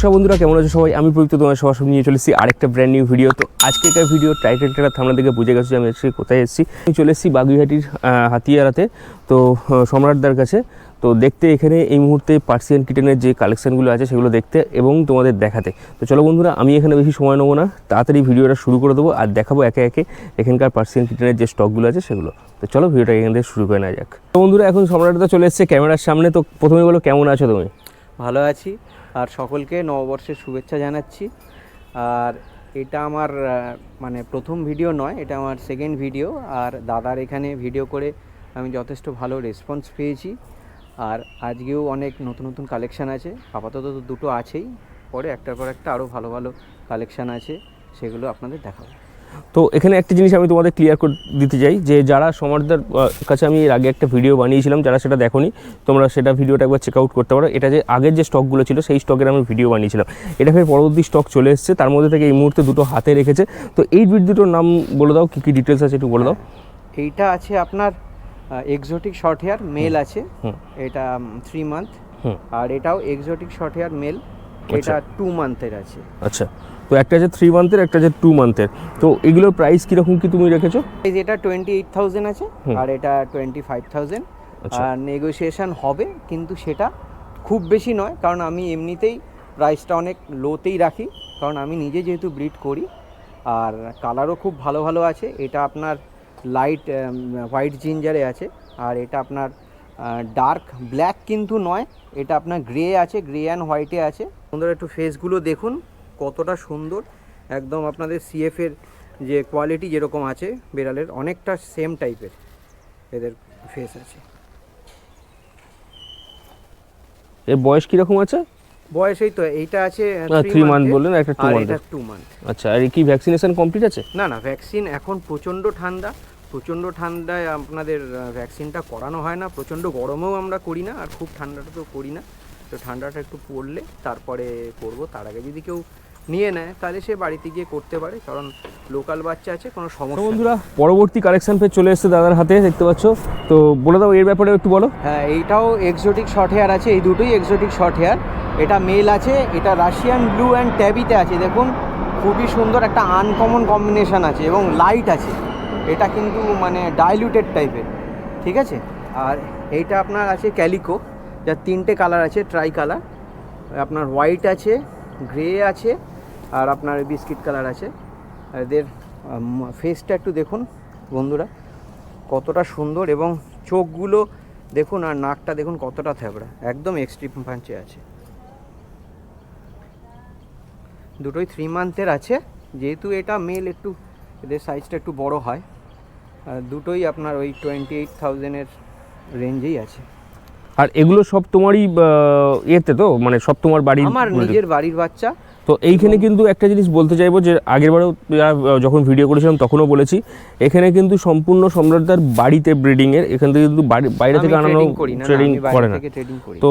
নমস্কার বন্ধুরা, কেমন আছো সবাই? আমি প্রযুক্ত তোমার সবার সঙ্গে নিয়ে চলেছি আরেকটা ব্র্যান্ড নিউ ভিডিও তো আজকে একটা ভিডিও টাইটেলটা থামলা থেকে বুঝে গেছো যে আমি আজকে কোথায় এসেছি। আমি চলে এসেছি বাগুইহাটির হাতিয়ারাতে, তো সম্রাটদার কাছে। তো দেখতে এখানে এই মুহূর্তে পার্সিয়ান কিটেনের যে কালেকশানগুলো আছে সেগুলো দেখতে এবং তোমাদের দেখাতে। তো চলো বন্ধুরা, আমি এখানে বেশি সময় নেব না। তাড়াতাড়ি ভিডিওটা শুরু করে দেবো আর দেখাবো একে একে এখানকার পার্সিয়ান কিটেনের যে স্টকগুলো আছে সেগুলো। তো চলো ভিডিওটা এখান থেকে শুরু করে নেওয়া যাক। তো বন্ধুরা, এখন সম্রাটদা চলে এসেছে ক্যামেরার সামনে। তো প্রথমে বলো, কেমন আছো তুমি? ভালো আছি। আর সকলকে নববর্ষের শুভেচ্ছা জানাচ্ছি। আর এটা আমার মানে প্রথম ভিডিও নয়, এটা আমার সেকেন্ড ভিডিও। আর দাদার এখানে ভিডিও করে আমি যথেষ্ট ভালো রেসপন্স পেয়েছি। আর আজকেও অনেক নতুন নতুন কালেকশান আছে। আপাতত তো দুটো আছেই। পরে একটার পর একটা আরও ভালো ভালো কালেকশান আছে। সেগুলো আপনাদের দেখাবো। তো এখানে একটা জিনিস আমি তোমাদের ক্লিয়ার করে দিতে চাই যে যারা সমারদার কাছে আমি এর আগে একটা ভিডিও বানিয়েছিলাম যারা সেটা দেখোনি তোমরা সেটা ভিডিওটা একবার চেক আউট করতে পারো। এটা যে আগের যে স্টকগুলো ছিল সেই স্টকের আমি ভিডিও বানিয়েছিলাম। এটা ফের পরবর্তী স্টক চলে এসেছে তার মধ্যে থেকে এই মুহূর্তে দুটো হাতে রেখেছে। তো এই দুটোর নাম বলে দাও কী কী ডিটেলস আছে একটু বলে দাও। এইটা আছে আপনার এক্সোটিক শর্ট হেয়ার মেল আছে। এটা থ্রি মান্থ আর এটাও এক্সোটিক শর্ট হেয়ার মেল এটা টু মান্থের আছে। আচ্ছা। তো একটা আছে থ্রি মান্থের একটা আছে টু মান্থের তো এগুলোর প্রাইস কীরকম কি তুমি রেখেছো? এই যেটা টোয়েন্টি এইট থাউজেন্ড আছে আর এটা টোয়েন্টি ফাইভ থাউজেন্ড। আর নেগোসিয়েশন হবে কিন্তু সেটা খুব বেশি নয় কারণ আমি এমনিতেই প্রাইসটা অনেক লোতেই রাখি। কারণ আমি নিজে যেহেতু ব্রিড করি আর কালারও খুব ভালো ভালো আছে। এটা আপনার লাইট হোয়াইট জিঞ্জারে আছে আর এটা আপনার ডার্ক ব্ল্যাক কিন্তু নয় এটা আপনার গ্রে আছে গ্রে অ্যান্ড হোয়াইটে আছে। সুন্দর একটু ফেসগুলো দেখুন। কতটা সুন্দর একদম আপনাদের সিএফ এর যে কোয়ালিটি যেরকম আছে বেড়ালের অনেকটা সেম টাইপের এদের ফেস আছে। এর বয়স কীরকম আছে? বয়স এই তো এইটা আছে থ্রি মান্থ বললেন একটা টু মান্থ টু মান্থ আচ্ছা আর কি ভ্যাকসিনেশন কমপ্লিট আছে? না না ভ্যাকসিন এখন প্রচণ্ড ঠান্ডা প্রচণ্ড ঠান্ডায় আপনাদের ভ্যাকসিনটা করানো হয় না প্রচণ্ড গরমেও আমরা করি না আর খুব ঠান্ডাটা তো করি না। তো ঠান্ডাটা একটু পড়লে তারপরে করব তার আগে যদি কেউ নিয়ে নেয় তাহলে সে বাড়িতে গিয়ে করতে পারে কারণ লোকাল বাচ্চা আছে কোনো সমস্যা বন্ধুরা পরবর্তী কালেকশন ফের চলে এসেছে দাদার হাতে দেখতে পাচ্ছ। তো বলে দাও এর ব্যাপারে একটু বলো। হ্যাঁ এইটাও এক্সোটিক শর্ট হেয়ার আছে এই দুটোই এক্সোটিক শর্ট হেয়ার এটা মেল আছে এটা রাশিয়ান ব্লু অ্যান্ড ট্যাবিতে আছে দেখুন। খুবই সুন্দর একটা আনকমন কম্বিনেশন আছে এবং লাইট আছে। এটা কিন্তু মানে ডাইলুটেড টাইপের ঠিক আছে? আর এইটা আপনার আছে ক্যালিকো যার তিনটে কালার আছে ট্রাই কালার আপনার হোয়াইট আছে গ্রে আছে আর আপনার বিস্কিট কালার আছে। এদের ফেসটা একটু দেখুন বন্ধুরা কতটা সুন্দর এবং চোখগুলো দেখুন আর নাকটা দেখুন কতটা থ্যাবড়া একদম এক্সট্রিম পাঞ্চে আছে। দুটোই থ্রি মান্থের আছে যেহেতু এটা মেল একটু এদের সাইজটা একটু বড় হয় আর দুটোই আপনার ওই টোয়েন্টি এইট থাউজেন্ডের রেঞ্জেই আছে। আর এগুলো সব তোমারই ইয়েতে তো? মানে সব তোমার বাড়ির আমার নিজের বাড়ির বাচ্চা তো এইখানে কিন্তু একটা জিনিস বলতে চাইব যে আগেরবারেও যারা, যখন ভিডিও করেছিলাম তখনও বলেছি এখানে কিন্তু সম্পূর্ণ সম্রাটদার বাড়িতে ব্রিডিংয়ের এখান থেকে কিন্তু বাইরে থেকে আনানো ট্রেডিং করি না, তো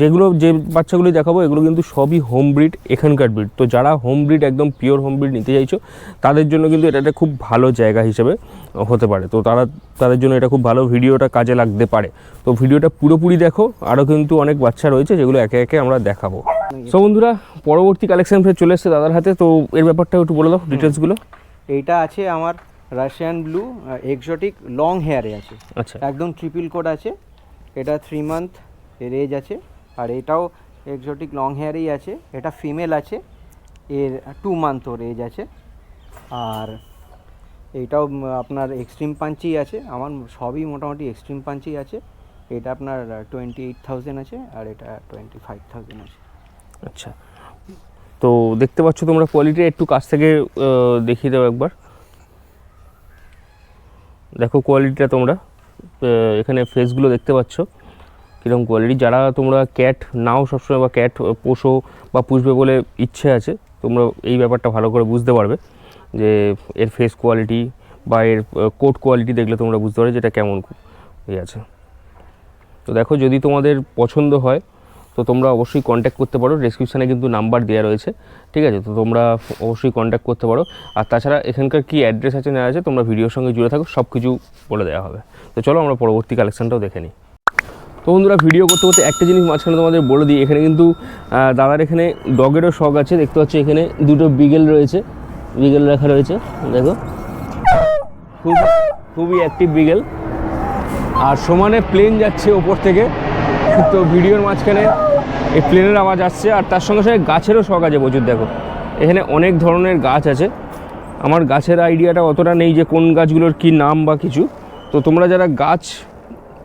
যেগুলো যে বাচ্চাগুলো দেখাবো এগুলো কিন্তু সবই হোম ব্রিড এখানকার ব্রিড তো যারা হোম ব্রিড একদম পিওর হোম ব্রিড নিতে চাইছো তাদের জন্য কিন্তু এটা একটা খুব ভালো জায়গা হিসেবে হতে পারে। তো তারা তাদের জন্য এটা খুব ভালো ভিডিওটা কাজে লাগতে পারে। তো ভিডিওটা পুরোপুরি দেখো আরও কিন্তু অনেক বাচ্চা রয়েছে যেগুলো একে একে আমরা দেখাবো। সো বন্ধুরা পরবর্তী কালেকশন ফের চলে এসছে দাদার হাতে তো এর ব্যাপারটা একটু বলে দাও ডিটেলসগুলো এইটা আছে আমার রাশিয়ান ব্লু এক্সোটিক লং হেয়ারে আছে। আচ্ছা। একদম ট্রিপল কোড আছে। এটা থ্রি মান্থ এর এজ আছে। আর এটাও এক্সোটিক লং হেয়ারেই আছে। এটা ফিমেল আছে। এর টু মান্থ ওর এজ আছে। আর এইটাও আপনার এক্সট্রিম পাঞ্চই আছে। আমার সবই মোটামুটি এক্সট্রিম পাঞ্চই আছে। এটা আপনার টোয়েন্টি এইট থাউজেন্ড আছে। আর এটা টোয়েন্টি ফাইভ থাউজেন্ড আছে। আচ্ছা। তো দেখতে পাচ্ছ তোমরা কোয়ালিটি একটু কাছ থেকে দেখিয়ে দাও একবার। দেখো কোয়ালিটিটা তোমরা এখানে ফেসগুলো দেখতে পাচ্ছ। কীরকম কোয়ালিটি যারা তোমরা ক্যাট নাও সবসময় বা ক্যাট পোষো বা পুষবে বলে ইচ্ছে আছে, তোমরা এই ব্যাপারটা ভালো করে বুঝতে পারবে যে এর ফেস কোয়ালিটি বা এর কোট কোয়ালিটি দেখলে তোমরা বুঝতে পারবে যেটা কেমন ইয়ে আছে। তো দেখো যদি তোমাদের পছন্দ হয় তো তোমরা অবশ্যই কন্ট্যাক্ট করতে পারো। ডেসক্রিপশানে কিন্তু নাম্বার দেওয়া রয়েছে। ঠিক আছে? তো তোমরা অবশ্যই কন্ট্যাক্ট করতে পারো। আর তাছাড়া এখানকার কী অ্যাড্রেস আছে না আছে, তোমরা ভিডিওর সঙ্গে জুড়ে থাকো। সব কিছু বলে দেওয়া হবে। তো চলো আমরা পরবর্তী কালেকশনটাও দেখে নিই। তো বন্ধুরা ভিডিও করতে করতে একটা জিনিস মাঝখানে তোমাদের বলে দিই। এখানে কিন্তু দাদার এখানে ডগেরও শখ আছে। দেখতে পাচ্ছ এখানে দুটো বিগেল রয়েছে। বিগেল রাখা রয়েছে। দেখো। খুব, খুবই অ্যাক্টিভ বিগেল আর সমানে প্লেন যাচ্ছে ওপর থেকে। তো ভিডিওর মাঝখানে এই প্লেনের আওয়াজ আসছে আর তার সঙ্গে সঙ্গে গাছেরও শখ আছে প্রচুর, দেখো। এখানে অনেক ধরনের গাছ আছে। আমার গাছের আইডিয়াটা অতটা নেই যে কোন গাছগুলোর কি নাম বা কিছু। তো তোমরা যারা গাছ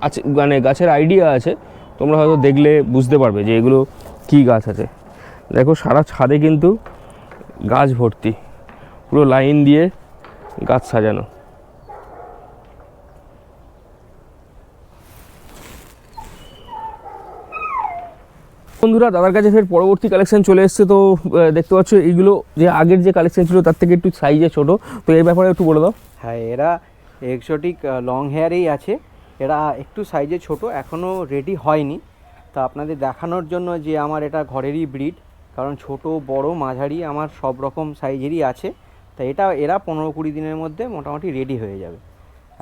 আছে মানে গাছের আইডিয়া আছে, তোমরা হয়তো দেখলে বুঝতে পারবে যে এগুলো কি গাছ আছে। দেখো, সারা ছাদে কিন্তু গাছ ভর্তি। পুরো লাইন দিয়ে গাছ সাজানো। বন্ধুরা, দাদার কাছে ফের পরবর্তী কালেকশন চলে এসছে। তো দেখতে পাচ্ছ, এইগুলো যে আগের যে কালেকশন ছিল, তার থেকে একটু সাইজে ছোট। তো এই ব্যাপারে একটু বলে দাও। হ্যাঁ এরা এক্সোটিক লং হেয়ারেই আছে। এরা একটু সাইজে ছোট এখনও রেডি হয়নি। তা আপনাদের দেখানোর জন্য যে আমার এটা ঘরেরই ব্রিড কারণ ছোট, বড়, মাঝারি, আমার সব রকম সাইজেরই আছে। তা এটা, এরা পনেরো কুড়ি দিনের মধ্যে মোটামুটি রেডি হয়ে যাবে।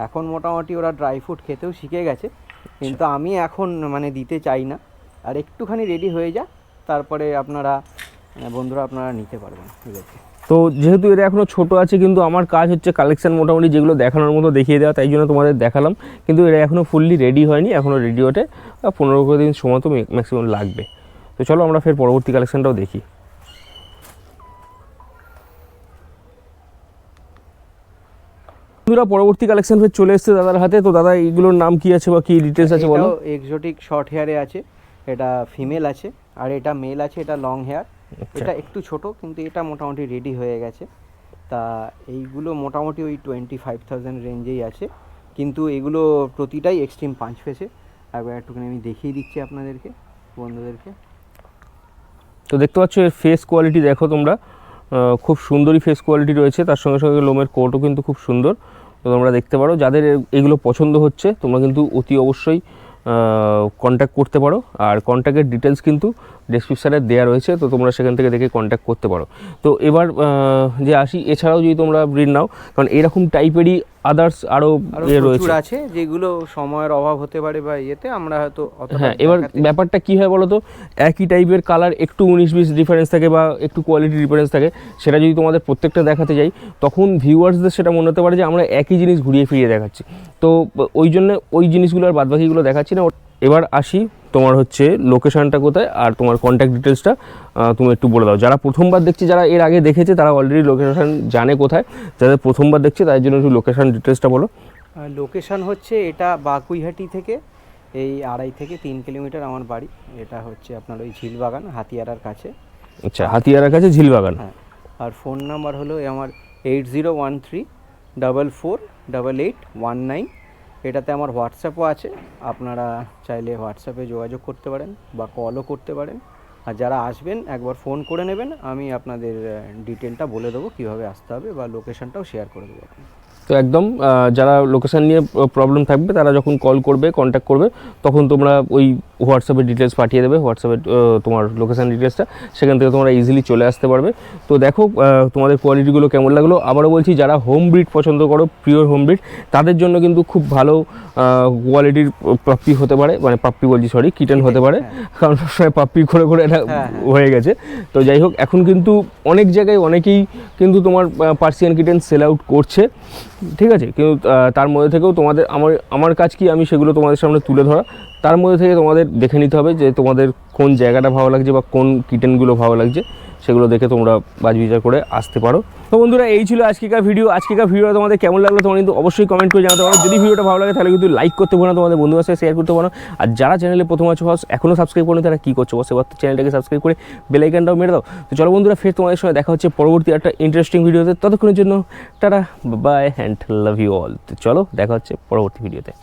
এখন মোটামুটি ওরা ড্রাই ফ্রুট খেতেও শিখে গেছে। কিন্তু আমি এখন মানে দিতে চাই না। আর একটুখানি রেডি হয়ে যা তারপরে আপনারা বন্ধুরা আপনারা নিতে পারবেন ঠিক আছে? তো যেহেতু এটা এখনও ছোটো আছে কিন্তু আমার কাজ হচ্ছে কালেকশান মোটামুটি যেগুলো দেখানোর মতো দেখিয়ে দেওয়া তাই জন্য তোমাদের দেখালাম। কিন্তু এটা এখনও ফুললি রেডি হয়নি এখনও রেডি আহ, পনেরো কুড়ি দিন সময় তো ম্যাক্সিমাম লাগবে। তো চলো আমরা ফের পরবর্তী কালেকশনটাও দেখি। বন্ধুরা পরবর্তী কালেকশন ফের চলে এসেছে দাদার হাতে তো দাদা এইগুলোর নাম কি আছে বা কি ডিটেলস আছে বলো? এক্সোটিক শর্ট হেয়ারে আছে। এটা ফিমেল আছে আর এটা মেল আছে এটা লং হেয়ার আচ্ছা। এটা একটু ছোট কিন্তু এটা মোটামুটি রেডি হয়ে গেছে। তা এইগুলো মোটামুটি ওই টোয়েন্টি ফাইভ থাউজেন্ড রেঞ্জেই আছে। কিন্তু এগুলো প্রতিটাই এক্সট্রিম পাঁচ ফেসে। একবার একটুখানি আমি দেখিয়ে দিচ্ছি আপনাদেরকে বন্ধুদেরকে। তো দেখতে পাচ্ছ এর ফেস কোয়ালিটি দেখো তোমরা। খুব সুন্দরই ফেস কোয়ালিটি রয়েছে। তার সঙ্গে সঙ্গে লোমের কোটও কিন্তু খুব সুন্দর। তো তোমরা দেখতে পারো যাদের এগুলো পছন্দ হচ্ছে তোমরা কিন্তু অতি অবশ্যই কন্ট্যাক্ট করতে পারো। আর কন্ট্যাক্টের ডিটেলস কিন্তু ডেসক্রিপশানে দেওয়া রয়েছে, তো তোমরা সেখান থেকে দেখে কন্ট্যাক্ট করতে পারো। তো এবার যে আসি, এছাড়াও যদি তোমরা ঋণ নাও, কারণ এরকম টাইপেরই আদার্স আরও রয়েছে। আছে যেগুলো সময়ের অভাব হতে পারে বা ইয়েতে আমরা হয়তো হ্যাঁ এবার ব্যাপারটা কি হয় বলো তো একই টাইপের কালার একটু উনিশ বিশ ডিফারেন্স থাকে বা একটু কোয়ালিটি ডিফারেন্স থাকে সেটা যদি তোমাদের প্রত্যেকটা দেখাতে যাই তখন ভিউয়ার্সদের সেটা মনে হতে পারে যে আমরা একই জিনিস ঘুরিয়ে ফিরিয়ে দেখাচ্ছি। তো ওই জন্য ওই জিনিসগুলো আর বাদবাকিগুলো দেখাচ্ছি না। এবার আসি তোমার হচ্ছে লোকেশনটা কোথায় আর তোমার কন্ট্যাক্ট ডিটেলসটা তুমি একটু বলে দাও। যারা প্রথমবার দেখছি যারা এর আগে দেখেছে তারা অলরেডি লোকেশন জানে কোথায়। যাদের প্রথমবার দেখছে তাদের জন্য একটু লোকেশন ডিটেলসটা বলো। লোকেশন হচ্ছে এটা বাকুইহাটি থেকে এই আড়াই থেকে তিন কিলোমিটার আমার বাড়ি। এটা হচ্ছে আপনার ওই ঝিলবাগান হাতিয়ারার কাছে। আচ্ছা হাতিয়ারার কাছে ঝিলবাগান? হ্যাঁ আর ফোন নাম্বার হলো আমার eight zero one three double four double eight one nine এটাতে আমার হোয়াটসঅ্যাপও আছে। আপনারা চাইলে হোয়াটসঅ্যাপে যোগাযোগ করতে পারেন বা কলও করতে পারেন। আর যারা আসবেন, একবার ফোন করে নেবেন। আমি আপনাদের ডিটেলটা বলে দেবো কীভাবে আসতে হবে বা লোকেশানটাও শেয়ার করে দেবো তো একদম যারা লোকেশান নিয়ে প্রবলেম থাকবে, তারা যখন কল করবে কন্ট্যাক্ট করবে, তখন তোমরা ওই হোয়াটসঅ্যাপে ডিটেলস পাঠিয়ে দেবে হোয়াটসঅ্যাপে তোমার লোকেশান ডিটেলসটা সেখান থেকে তোমরা ইজিলি চলে আসতে পারবে। তো দেখো তোমাদের কোয়ালিটিগুলো কেমন লাগল? আবারও বলছি যারা হোম ব্রিড পছন্দ করো পিওর হোম ব্রিড তাদের জন্য কিন্তু খুব ভালো কোয়ালিটির পাপ্পি হতে পারে মানে পাপ্পি বলছি সরি কিটেন হতে পারে। কারণ সবসময় পাপ্পি করে করে এটা হ্যাঁ, হয়ে। গেছে। তো যাই হোক এখন কিন্তু অনেক জায়গায় অনেকেই কিন্তু তোমার পার্সিয়ান কিটেন সেল আউট করছে। ঠিক আছে? কিন্তু তার মধ্যে থেকেও তোমাদের আমার আমার কাজ কি? আমি সেগুলো তোমাদের সামনে তুলে ধরা। তার মধ্যে থেকে তোমাদের দেখে নিতে হবে যে তোমাদের কোন জায়গাটা ভালো লাগছে বা কোন কিটেনগুলো ভালো লাগছে, সেগুলো দেখে তোমরা বাজ বিচার করে আসতে পারো। তো বন্ধুরা, এই ছিল আজকেকার ভিডিও। আজকেকার ভিডিওটা তোমাদের কেমন লাগল তোমরা কিন্তু অবশ্যই কমেন্ট করে জানাতে পারো। যদি ভিডিওটা ভালো লাগে, তাহলে কিন্তু লাইক করতে পারো তোমাদের বন্ধুদের সাথে শেয়ার করতে পারো আর যারা চ্যানেলে প্রথম আছো ফার্স্ট এখনও সাবস্ক্রাইব করো তারা কী করছ? বসে, এবার চ্যানেলটাকে সাবস্ক্রাইব করে বেলাইকানটাও মেরে দাও। তো চলো বন্ধুরা, ফের তোমাদের সঙ্গে দেখা হচ্ছে পরবর্তী একটা ইন্টারেস্টিং ভিডিওতে ততক্ষণের জন্য, tata bye and love you all তো চলো, দেখা হচ্ছে পরবর্তী ভিডিওতে